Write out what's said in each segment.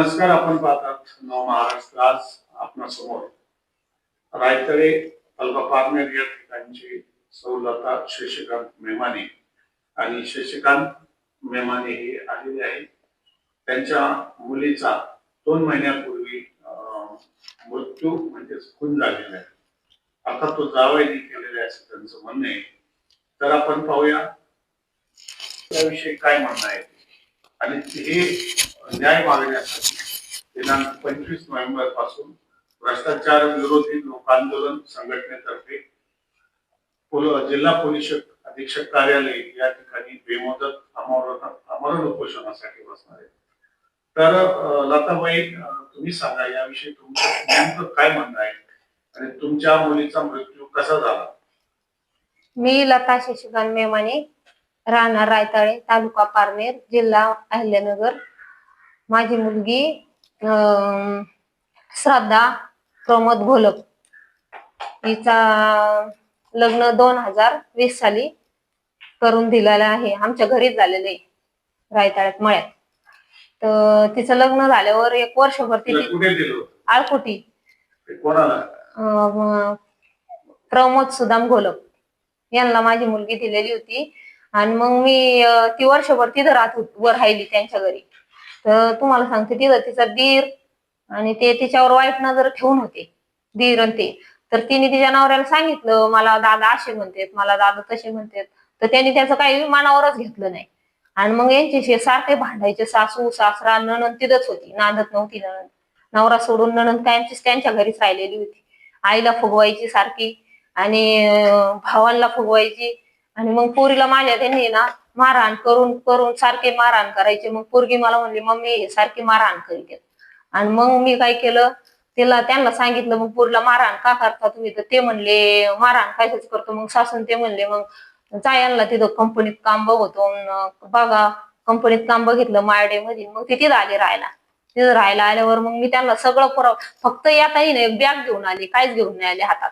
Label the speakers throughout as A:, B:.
A: नमस्कार आपण पाहतात नव महाराष्ट्र आज आपणासमोर. रायतळे तालुका पारनेर या ठिकाणची सौलता शशिकांत मेमाने. आणि शशिकांत मेमाने हे आलेले आहे त्यांच्या मुलीचा दोन महिन्यापूर्वी अं, मृत्यू म्हणजेच खून झालेला आहे. अर्थात तो जावयाने केलेला आहे असं त्यांचं म्हणणं आहे. तर आपण पाहूया त्याविषयी काय म्हणणं आहे. आणि हे न्याय मागण्यासाठी दिनांक पंचवीस नोव्हेंबरपासून भ्रष्टाचार विरोधी लोकांदोलन संघटनेतर्फे जिल्हा पोलीस अधीक्षक कार्यालय या ठिकाणी बेमोदत अमरण उपोषणासाठी बसणार आहे तर लताबाई तुम्ही सांगा याविषयी तुमचं नेमकं काय म्हणणं आहे? आणि तुमच्या मुलीचा मृत्यू कसा झाला?
B: मी लता शशिकांत मेमाने राहणार रायताळे तालुका पारनेर जिल्हा अहिल्यानगर. माझी मुलगी श्रद्धा प्रमोद घोलप. हिचा लग्न दोन हजार वीस साली करून दिलेलं आहे. आमच्या घरीच झालेलं आहे. रायताळ्यात मळ्यात. तर तिचं लग्न झाल्यावर एक वर्षभर
A: होतं?
B: आळकुटी. प्रमोद सुदाम घोलप. यांना माझी मुलगी दिलेली होती. आणि मग मी ती वर्षभर तिथं राहत होत वर राहिली त्यांच्या घरी. तर तुम्हाला सांगते तिथं तिचा दीर आणि ते तिच्यावर वाईट नजर ठेवून होते दीर आणि ते. तर तिने तिच्या नवऱ्याला सांगितलं मला दादा असे म्हणतात मला दादा तसे म्हणतात. तर त्यांनी त्याचं काही मनावरच घेतलं नाही. आणि मग यांच्याशी सारखे भांडायचे सासू सासरा नणंद तिथंच होती नांदत नव्हती नणंद. नवरा सोडून नणंद कायमचीच त्यांच्या घरीच राहिलेली होती. आईला फुगवायची सारखी आणि भावांना फुगवायची. आणि मग पोरीला माझ्या त्यांनी ना मारहाण करून करून सारखे मारहाण करायचे. मग पोरगी मला म्हणली मम्मी सारखी मारहाण करीत. आणि मग मी काय केलं तिला त्यांना सांगितलं मग पोरीला मारहाण का करता तुम्ही? तर ते म्हणले मारहाण कायच करतो? मग सासून ते म्हणले मग जायला तिथं कंपनीत काम बघतो. बघा कंपनीत काम बघितलं मायडे मध्ये मग ते तिथं आले राहायला. तिथं राहायला आल्यावर मग मी त्यांना सगळं पुरव फक्त येताही नाही बॅग घेऊन आली काहीच घेऊन नाही आले हातात.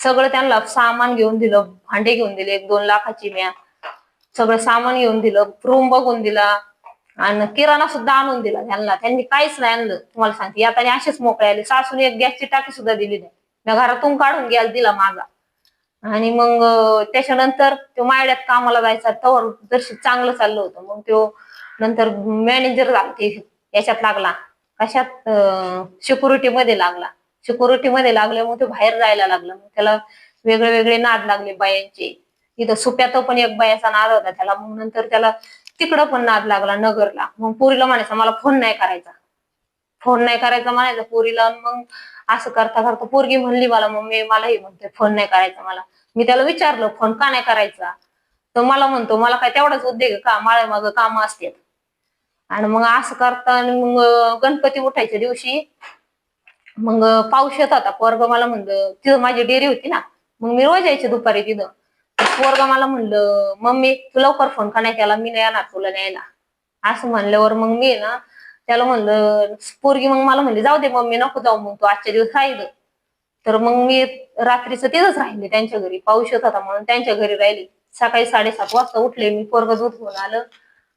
B: सगळं त्यांना सामान घेऊन दिलं भांडे घेऊन दिले एक दोन लाखाची म्या. सगळं सामान घेऊन दिलं रूम बघून दिला आणि किराणा सुद्धा आणून दिला त्यांना. त्यांनी काहीच नाही आणलं. तुम्हाला सांगते. यात असेच मोकळे आले. सासून एक गॅसची टाकी सुद्धा दिली नाही. मी घरातून काढून गॅस दिला माझा. आणि मग त्याच्यानंतर तो मायड्यात कामाला जायचा. तवर जरशी चांगलं चाललं होतं. मग तो नंतर मॅनेजर झाला याच्यात लागला. कशात? सिक्युरिटी मध्ये लागला. सिक्युरिटी मध्ये लागल्यामुळे तो बाहेर जायला लागला. मग त्याला वेगळे वेगळे नाद लागले बायांचे. इथं सुप्यात पण एक बायाचा नाद होता त्याला. मग नंतर त्याला तिकडं पण नाद लागला नगरला. मग पुरीला म्हणायचा मला फोन नाही करायचा. फोन नाही करायचा म्हणायचा पुरीला. मग असं करता करता पोरगी म्हणली मला मम्मी मलाही म्हणते फोन नाही करायचा मला. मी त्याला विचारलं फोन का नाही करायचा? तर मला म्हणतो मला काय तेवढाच उद्योग का? माळे माग काम असतात. आणि मग असं करता आणि मग गणपती उठायच्या दिवशी मग पाऊस येत होता. पोरग मला म्हणलं तिथं माझी डेअरी होती ना. मग मी रोज यायचे दुपारी तिथं. पोरग मला म्हणलं मम्मी तू लवकर फोन का नाही केला? मी नाही येणार तुला न्यायला. असं म्हणल्यावर मग मी ना त्याला म्हणलं पोरगी मग मला म्हणली जाऊ दे मम्मी नको जाऊ मग तू आजच्या दिवस राहिलं. तर मग मी रात्रीचं तिथंच राहिले त्यांच्या घरी. पाऊस येत होता म्हणून त्यांच्या घरी राहिली. सकाळी साडेसात वाजता उठले मी पोरग दूध घेऊन आलं.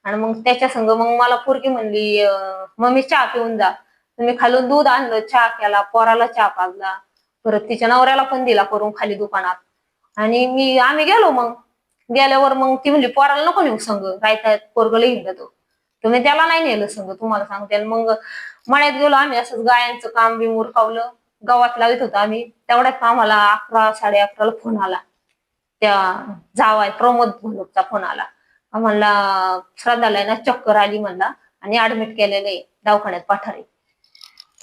B: आणि मग त्याच्या संग मग मला पोरगी म्हणली मम्मी चहा पिऊन जा. मी खालून दूध आणलं चहा केला पोराला चहा पाजला. परत तिच्या नवऱ्याला पण दिला करून खाली दुकानात. आणि मी आम्ही गेलो मग. गेल्यावर मग ती म्हणली पोराला नको नेऊ संग. काय पोरगला हिंडत. तो तुम्ही त्याला नाही नेलं संग तुम्हाला सांगते. मग मळ्यात गेलो आम्ही असंच गायांचं काम बी मुरकावलं. गावात लावित होतो आम्ही. तेवढ्यात आम्हाला अकरा साडे अकराला फोन आला. त्या जावाय प्रमोद भोलकचा फोन आला. म्हणला श्रद्धाला ना चक्कर आली म्हणला. आणि ऍडमिट केलेलं आहे दवाखान्यात पाठारे.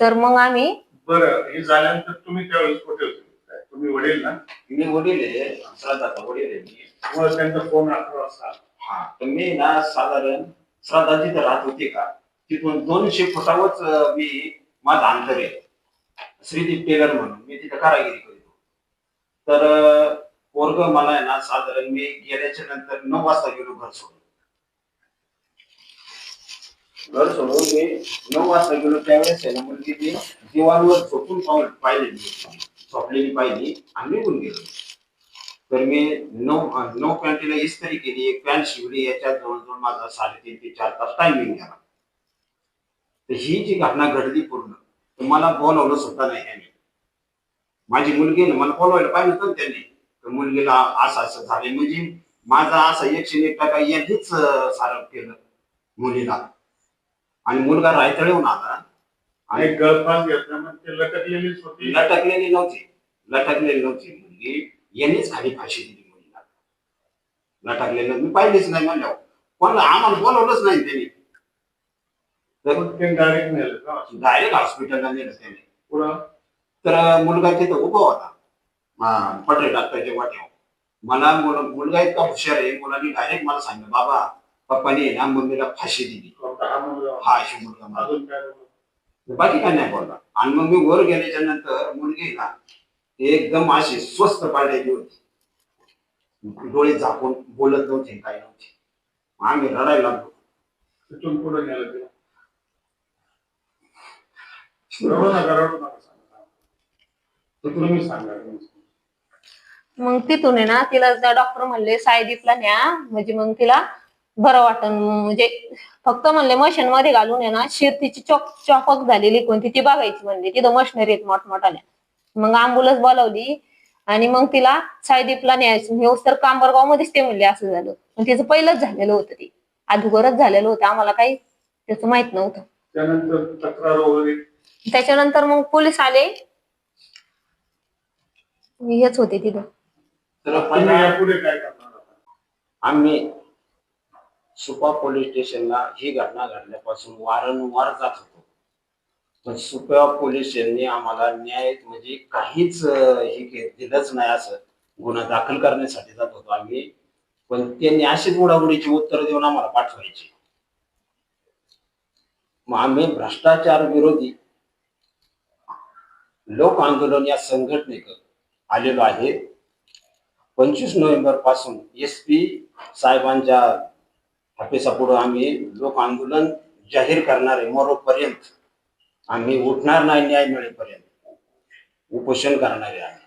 B: तर मग आम्ही
A: बरं हे झाल्यानंतर तुम्ही त्यावेळेस कुठे होते? तुम्ही वडील ना?
C: मी वडील आहे श्रद्धाचा वडील आहे मी.
A: तुम्हाला त्यांचा फोन अकरा वाजता आला.
C: हा तर मी ना साधारण श्रद्धा जिथे राहत होती का? तिथून दोनशे फुटावरच अं, मी माझं अंतर आहे. श्रीदीप टेलर म्हणून मी तिथं कारागिरी करतो तर अं, पोरग मला आहे ना साधारण मी गेल्याच्यानंतर नऊ वाजता गेलो घर सोडून. घर सोडून मी नऊ वाजता गेलो त्यावेळेस आहे ना मुलगी ती दिवाणवर झोपून पाहून पाहिलेली होती. झोपलेली पाहिली आणि निघून गेलो. तर मी नऊ नऊ पॅन्टीला इस्त्री केली एक पॅन्ट शिवली याच्यात जवळजवळ माझा साडेतीन ते चार तास टायमिंग गेला. तर ही जी घटना घडली पूर्ण तर मला बोलावलं सुद्धा नाही त्याने माझी मुलगी ना मला बोलवायला पाहिजे होतं त्याने त्यांनी. तर मुलगीला असं असं झाले म्हणजे माझा असा एकशे एक टक्का यांनीच सारप केलं मुलीला. आणि मुलगा रायतळेहून आला. आणि
A: गळफास ते लटकलेलीच होती.
C: लटकलेली नव्हती. लटकलेली नव्हती. मुलगी यांनीच खाली फाशी दिली मुलीला लटकलेलं मी पाहिलेच नाही म्हणल्यावर पण आम्हाला बोलवलंच नाही त्यांनी.
A: डायरेक्ट नेलं का?
C: डायरेक्ट हॉस्पिटलला नेलं त्यांनी.
A: पुढं?
C: तर मुलगा तिथं उभा होता. हा, पटेल डॉक्टरच्या वाट्यावर. मला मुल- मुलगा इतका हुशार आहे. मुलांनी डायरेक्ट मला सांगितलं बाबा पप्पाने ना मम्मीला फाशी दिली.
A: हा
C: हा अशी मुलगा मला
A: अजून काय बोलतो?
C: बाकी काय नाही बोलला आणि मग मी वर गेल्याच्यानंतर मुलगी ना एकदम अशी स्वस्त पाडलेली होती. डोळे झाकून बोलत नव्हते काय नव्हते. मग आम्ही रडायला लागलो.
A: तिथून पुढे नेलं तिला? रडू नका रडू नका सांगा. तर तुम्ही सांगा तुम्ही सांगा.
B: मग तिथून आहे ना तिला डॉक्टर म्हणले सायदीपला न्या. म्हणजे मग तिला बरं वाटन. म्हणजे फक्त म्हणले मशीन मध्ये घालून आहे ना शिरतीची चॉक चॉपक झालेली कोणती ती बघायची म्हणले. तिथं मशनरी आहेत मोठमोठाल्या. मग अँब्युलन्स बोलावली आणि मग तिला सायदीपला न्यायचं. नेऊस तर कांबरगाव मध्येच ते म्हणले असं झालं. पण तिचं पहिलंच झालेलं होतं ते. अधुगरच झालेलं होतं. आम्हाला काही त्याचं माहीत नव्हतं.
A: त्यानंतर तक्रार वगैरे?
B: त्याच्यानंतर मग पोलीस आले. हेच होते तिथं.
C: आम्ही सुपा पोलीस स्टेशनला ही घटना घडल्यापासून वारंवार जात होतो. पण सुपा पोलीस स्टेशनने आम्हाला न्याय म्हणजे काहीच हे के- दिलंच नाही असं. गुन्हा दाखल करण्यासाठी जात होतो आम्ही. पण त्यांनी अशीच उडाउडीची उत्तर देऊन आम्हाला पाठवायची. मग आम्ही भ्रष्टाचार विरोधी लोक आंदोलन या संघटनेक आलेलो आहे. पंचवीस नोव्हेंबरपासून एस पी साहेबांच्या ऑफिसापुढं आम्ही लोक आंदोलन जाहीर करणार आहे मरोपर्यंत. आम्ही उठणार नाही न्याय मिळेपर्यंत. उपोषण करणारे आहे आम्ही.